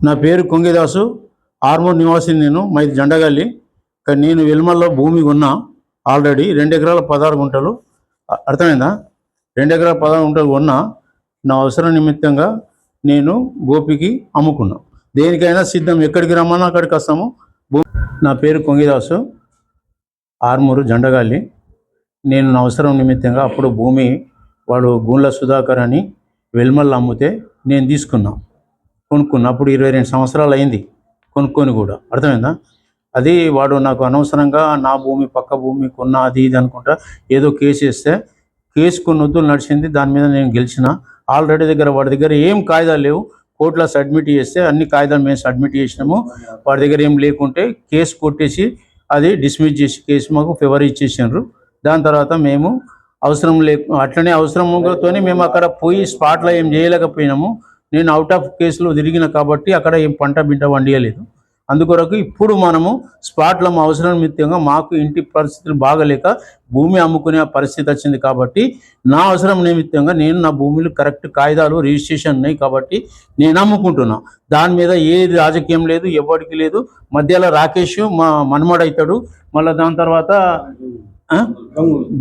నా పేరు కొంగిదాసు ఆర్మూర్ నివాసిని నేను మైది జెండగల్లి. కానీ నేను వెల్మల్లో భూమి ఉన్నా ఆల్రెడీ రెండు ఎకరాల పదహారు గుంటలు. అర్థమైందా? రెండు ఎకరాల పదహారు గుంటలు ఉన్నా నా అవసరం నిమిత్తంగా నేను గోపికి అమ్ముకున్నా. దేనికైనా సిద్ధం. ఎక్కడికి రమ్మన్నా అక్కడికి వస్తాము. నా పేరు కొంగిదాసు ఆర్మూరు జెండగాలి నేను నా అవసరం నిమిత్తంగా అప్పుడు భూమి వాడు గూండ్ల సుధాకర్ అని వెల్మల్లో అమ్మితే నేను తీసుకున్నాను కొనుక్కున్న అప్పుడు ఇరవై రెండు సంవత్సరాలు అయింది కొనుక్కొని కూడా. అర్థమైందా? అది వాడు నాకు అనవసరంగా నా భూమి పక్క భూమి కొన్నా అది ఇది అనుకుంటా ఏదో కేసు వేస్తే కేసు కొన్ని వద్దులు నడిచింది దాని మీద నేను గెలిచిన. ఆల్రెడీ దగ్గర వాడి దగ్గర ఏం కాగితాలు లేవు. కోర్టులో సబ్మిట్ చేస్తే అన్ని కాగితాలు మేము సబ్మిట్ చేసినాము. వాడి దగ్గర ఏం లేకుంటే కేసు కొట్టేసి అది డిస్మిస్ చేసి కేసు మాకు ఫేవర్ ఇచ్చేసినారు. దాని తర్వాత మేము అవసరం లే అట్లనే అవసరంతోనే మేము అక్కడ పోయి స్పాట్లో ఏం చేయలేకపోయినాము. నేను అవుట్ ఆఫ్ కేసులో తిరిగిన కాబట్టి అక్కడ ఏం పంట బింట వండియలేదు. అందుకొరకు ఇప్పుడు మనము స్పాట్లో మా అవసరం నిమిత్తంగా మాకు ఇంటి పరిస్థితులు బాగలేక భూమి అమ్ముకునే పరిస్థితి వచ్చింది కాబట్టి నా అవసరం నిమిత్తంగా నేను నా భూమిలో కరెక్ట్ కాగితాలు రిజిస్ట్రేషన్ ఉన్నాయి కాబట్టి నేను అమ్ముకుంటున్నా దాని మీద ఏ రాజకీయం లేదు ఎవరికి లేదు. మధ్యలో రాకేష్ మా మనమడవుతాడు మళ్ళీ దాని తర్వాత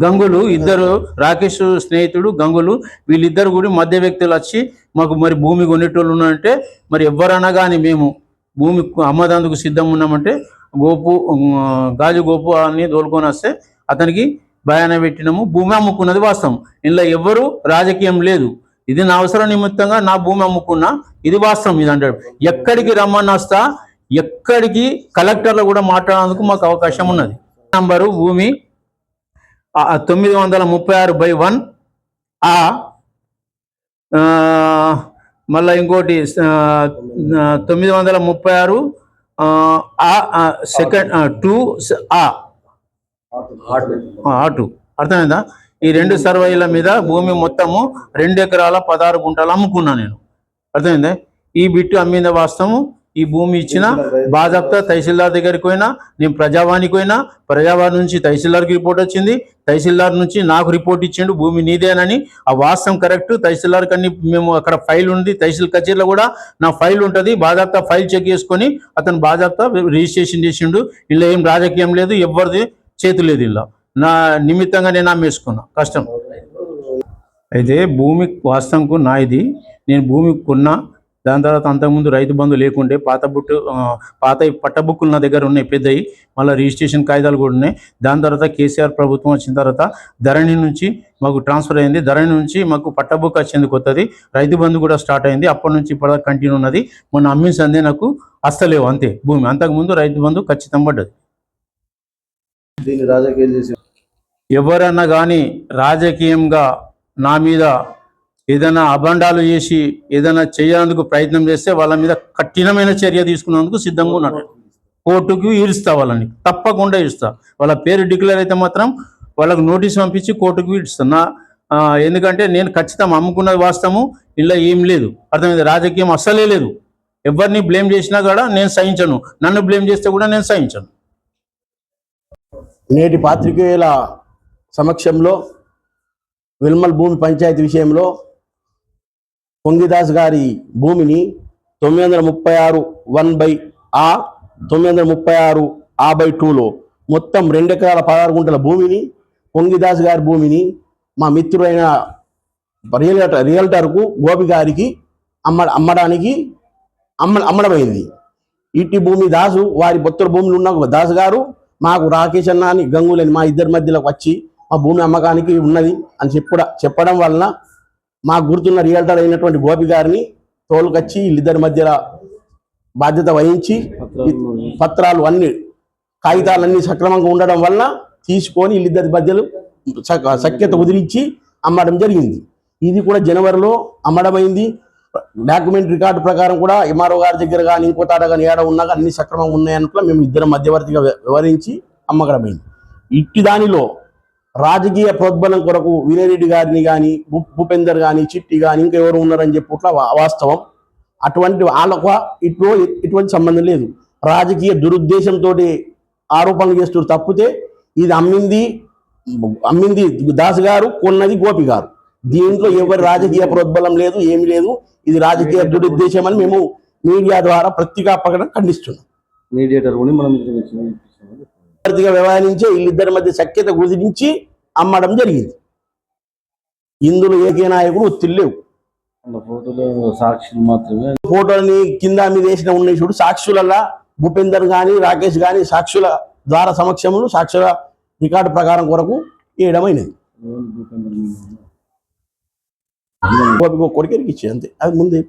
గంగులు. ఇద్దరు రాకేష్ స్నేహితుడు గంగులు వీళ్ళిద్దరు కూడా మధ్య వ్యక్తులు వచ్చి మాకు మరి భూమి కొనేటోళ్ళు ఉన్నారంటే మరి ఎవరన్నా కానీ మేము భూమి అమ్మదందుకు సిద్ధం ఉన్నామంటే గోపు గాజు గోపు అని తోలుకొని వస్తే అతనికి భయాన పెట్టినాము భూమి అమ్ముకున్నది వాస్తవం. ఇందులో ఎవ్వరు రాజకీయం లేదు. ఇది నా అవసరం నిమిత్తంగా నా భూమి అమ్ముకున్నా ఇది వాస్తవం ఇది అంటాడు. ఎక్కడికి రమ్మని వస్తా ఎక్కడికి కలెక్టర్లో కూడా మాట్లాడేందుకు మాకు అవకాశం ఉన్నది. నంబరు భూమి తొమ్మిది వందల ముప్పై ఆరు బై వన్. ఆ మళ్ళీ ఇంకోటి తొమ్మిది వందల ముప్పై ఆరు ఆ, సెకండ్ టూ ఆ. టూ. అర్థమైందా? ఈ రెండు సర్వేల మీద భూమి మొత్తము రెండు ఎకరాల పదహారు గుంటలు అమ్ముకున్నా నేను. అర్థమైందా? ఈ బిట్టు అమ్మింది వాస్తవము ఈ భూమి ఇచ్చిన బాజాప్తా తహసీల్దార్ దగ్గరికి పోయినా నేను ప్రజావానికి పోయినా ప్రజావాణి నుంచి తహసీల్దార్కి రిపోర్ట్ వచ్చింది. తహసీల్దార్ నుంచి నాకు రిపోర్ట్ ఇచ్చిండు భూమి నీదేనని. ఆ వాస్తవం కరెక్ట్ తహసీల్దార్ కన్నీ మేము అక్కడ ఫైల్ ఉంది తహసీల్ కచేరీలో కూడా నా ఫైల్ ఉంటుంది బాజాప్తా ఫైల్ చెక్ చేసుకొని అతను బాజాప్తా రిజిస్ట్రేషన్ చేసిండు. ఇలా ఏం రాజకీయం లేదు ఎవరిది చేతి లేదు ఇలా నా నిమిత్తంగా నేను అమ్మేసుకున్నా కష్టం. అయితే భూమి వాస్తవంకు నా ఇది నేను భూమి కొన్నా దాని తర్వాత అంతకుముందు రైతు బంధు లేకుండే పాత బుట్టు పాత పట్ట బుక్కులు నా దగ్గర ఉన్నాయి పెద్దవి మళ్ళీ రిజిస్ట్రేషన్ కాగితాలు కూడా ఉన్నాయి. దాని తర్వాత కేసీఆర్ ప్రభుత్వం వచ్చిన తర్వాత ధరణి నుంచి మాకు ట్రాన్స్ఫర్ అయింది. ధరణి నుంచి మాకు పట్ట బుక్ వచ్చింది కొత్తది. రైతు బంధు కూడా స్టార్ట్ అయింది. అప్పటి నుంచి ఇప్పటిదాకా కంటిన్యూ ఉన్నది. మొన్న అమ్మిన సందే నాకు అస్తలేవు అంతే. భూమి. అంతకుముందు రైతు బంధు ఖచ్చితం పడ్డది. ఎవరన్నా కానీ రాజకీయంగా నా మీద ఏదైనా అభండాలు చేసి ఏదైనా చేయడానికి ప్రయత్నం చేస్తే వాళ్ళ మీద కఠినమైన చర్య తీసుకున్నందుకు సిద్ధంగా ఉన్నాడు. కోర్టుకు ఈడుస్తా వాళ్ళని. తప్పకుండా ఇస్తా. వాళ్ళ పేరు డిక్లేర్ అయితే మాత్రం వాళ్ళకు నోటీస్ పంపించి కోర్టుకు ఈడుస్తా నా ఎందుకంటే నేను ఖచ్చితం అమ్ముకున్నది వాస్తవము ఇలా ఏం లేదు. అర్థమైంది? రాజకీయం అస్సలే లేదు. ఎవరిని బ్లేమ్ చేసినా కూడా నేను సహించను. నన్ను బ్లేమ్ చేస్తే కూడా నేను సహించను. నేటి పాత్రికేయుల సమక్షంలో విల్మల్ భూమి పంచాయతీ విషయంలో పొంగిదాస్ గారి భూమిని తొమ్మిది వందల ముప్పై ఆరు వన్ బై ఆ తొమ్మిది వందల ముప్పై ఆరు ఆ బై టూలో మొత్తం రెండు ఎకరాల పదహారు గుంటల భూమిని పొంగిదాస్ గారి భూమిని మా మిత్రుడైన రియల్టర్ రియల్టర్కు గోపి గారికి అమ్మ అమ్మడానికి అమ్మ అమ్మడమైంది. ఇట్టి భూమి దాసు వారి పొత్తుల భూమిలో ఉన్న ఒక దాసు గారు మాకు రాకేష్ అన్న అని గంగులని మా ఇద్దరి మధ్యలోకి వచ్చి మా భూమి అమ్మకానికి ఉన్నది అని చెప్పడం చెప్పడం వలన మాకు గుర్తున్న రియల్టర్ అయినటువంటి గోపి గారిని తోలుకొచ్చి వీళ్ళిద్దరి మధ్యలో బాధ్యత వహించి పత్రాలు అన్ని కాగితాలన్నీ సక్రమంగా ఉండడం వలన తీసుకొని వీళ్ళిద్దరి మధ్యలో సఖ్యత కుదిరించి అమ్మడం జరిగింది. ఇది కూడా జనవరిలో అమ్మడమైంది. డాక్యుమెంట్ రికార్డు ప్రకారం కూడా ఎంఆర్ఓ గారి దగ్గర కానీ ఇంకో తాట కానీ ఏడ ఉన్నా కానీ అన్ని సక్రమంగా ఉన్నాయనుకో మేము ఇద్దరం మధ్యవర్తిగా వ్యవహరించి అమ్మకడమైంది. ఇట్టి దానిలో రాజకీయ ప్రోద్బలం కొరకు వినయరెడ్డి గారిని కానీ భూపేందర్ కానీ చిట్టి కానీ ఇంకెవరు ఉన్నారని చెప్పట్ల వాస్తవం. అటువంటి వాళ్ళకు ఇటు ఇటువంటి సంబంధం లేదు. రాజకీయ దురుద్దేశంతో ఆరోపణలు చేస్తున్నారు తప్పితే ఇది అమ్మింది అమ్మింది దాస్ గారు కొన్నది గోపి గారు. దీంట్లో ఎవరి రాజకీయ ప్రోద్బలం లేదు ఏమి లేదు. ఇది రాజకీయ దురుద్దేశం అని మేము మీడియా ద్వారా పత్రికా ప్రకటన ఖండిస్తున్నాం. మీడియేటర్ కూడా మనం పూర్తిగా వ్యవహరించే వీళ్ళిద్దరి మధ్య సఖ్యత కుదిరించి అమ్మడం జరిగింది. ఇందులో ఏకే నాయకుడు ఒత్తిడి లేవు. వాళ్ళ ఫోటోలో సాక్షులు మాత్రమే. ఫోటోని కింద మీద వేసిన ఉన్నాయి చూడు సాక్షులల్లా భూపేందర్ గాని రాకేష్ గాని సాక్షుల ద్వారా సమక్షంలో సాక్షుల రికార్డు ప్రకారం కొరకు వేయడమైనది. గోపి కొడుకు ఇచ్చేది అంతే. అది ముందే